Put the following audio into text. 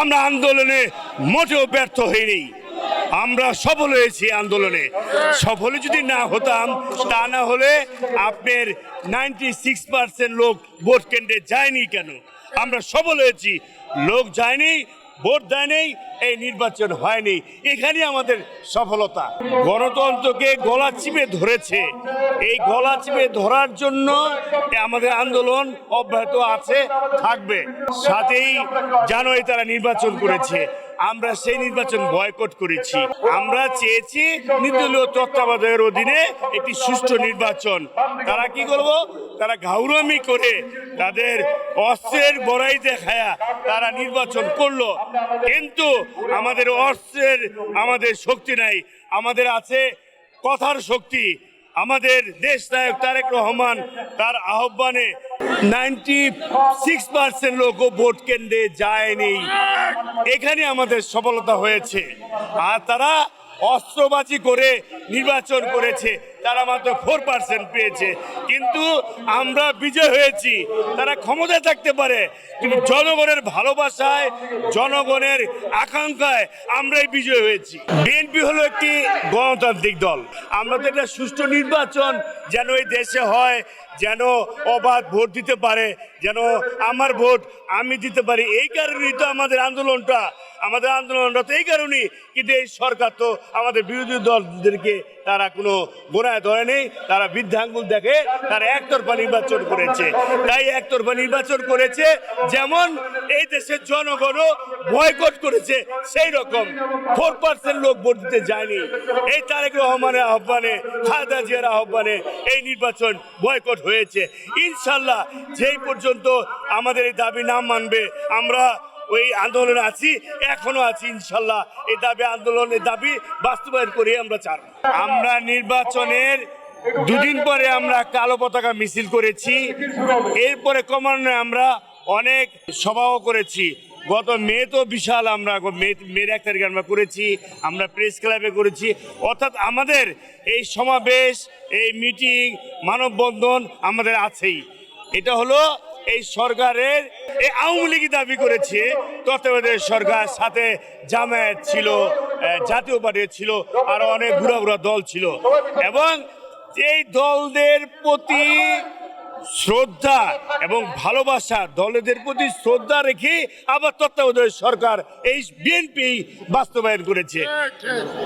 আমরা আন্দোলনে মোটেও ব্যর্থ হইনি। আমরা সফল হয়েছি আন্দোলনে। সফল যদি না হতাম, তা না হলে আপনার নাইনটি সিক্স পার্সেন্ট লোক ভোট কেন্দ্রে যায়নি কেন? আমরা সফল হয়েছি। লোক যায়নি ভোট দেয় নেই এই নির্বাচন হয়নি। এখানে আমাদের সফলতা। গণতন্ত্রকে গলা চিপে ধরেছে। এই গলা চিপে ধরার জন্য আমাদের আন্দোলন অব্যাহত আছে, থাকবে। সাথেই জানুয়ারি তারা নির্বাচন করেছে। আমরা সেই নির্বাচন বয়কট করেছি। আমরা চেয়েছি নির্দলীয় তত্ত্বাবধানের অধীনে একটি সুষ্ঠু নির্বাচন। তারা কি করব? তারা ঘাউরামি করে তাদের অস্ত্রের বড়াই দেখায়া তারা নির্বাচন করল। কিন্তু আমাদের অস্ত্রের আমাদের শক্তি নাই। আমাদের আছে কথার শক্তি। আমাদের দেশ নায়ক তারেক রহমান তার আহ্বানে নাইনটি সিক্স পার্সেন্ট লোক ভোট কেন্দ্রে যায়নি। এখানে আমাদের সফলতা হয়েছে। আর তারা অস্ত্রবাজি করে নির্বাচন করেছে, তারা মাত্র ফোর পার্সেন্ট পেয়েছে। কিন্তু আমরা বিজয় হয়েছি, তারা ক্ষমতায় থাকতে পারে, কিন্তু জনগণের ভালোবাসায়, জনগণের আকাঙ্ক্ষায় আমরাই বিজয় হয়েছি। বিএনপি হলো একটি গণতান্ত্রিক দল। আমরা তো একটা সুষ্ঠু নির্বাচন, যেন এই দেশে হয়, যেন অবাধ ভোট দিতে পারে, যেন আমার ভোট আমি দিতে পারি। এই কারণেই তো আমাদের আন্দোলনটা আমাদের আন্দোলনটা তো এই কারণেই, কিন্তু এই সরকার তো আমাদের বিরোধী দলদেরকে তারা কোনো গোড়ায় ধরে নেই, তারা বৃদ্ধাঙ্গুল দেখে তারা একতরফা নির্বাচন করেছে। তাই একতরফা নির্বাচন করেছে যেমন এই দেশের জনগণও বয়কট করেছে, সেই রকম ফোর পার্সেন্ট লোক ভোট দিতে যায়নি। এই তারেক রহমানের আহ্বানে, খালেদা জিয়ার আহ্বানে এই নির্বাচন বয়কট হয়েছে। ইনশাল্লাহ যেই পর্যন্ত আমাদের এই দাবি না মানবে, আমরা ওই আন্দোলনে আছি, এখনও আছি ইনশাল্লাহ। এই দাবি আন্দোলনের দাবি বাস্তবায়ন করে আমরা চান আমরা নির্বাচনের দুদিন পরে আমরা কালো পতাকা মিছিল করেছি। এরপরে ক্রমান্বয়ে আমরা অনেক সভাও করেছি। গত মে তো বিশাল আমরা গো- মে, মের এক তারিখে আমরা করেছি, আমরা প্রেস ক্লাবে করেছি। অর্থাৎ আমাদের এই সমাবেশ, এই মিটিং মানববন্ধন আমাদের আছেই। এটা হলো এই সরকারের, এই আওয়ামী লীগ দাবি করেছে, তত্ত্বাবধায়ক সরকার সাথে জামায়াত ছিল জাতীয় পার্টি ছিল, আরও অনেক ঘুরা ঘুরা দল ছিল। এবং এই দলদের প্রতি শ্রদ্ধা এবং ভালোবাসা, দলেদের প্রতি শ্রদ্ধা রেখে আবার তত্ত্বাবধায়ক সরকার এই বিএনপি বাস্তবায়ন করেছে।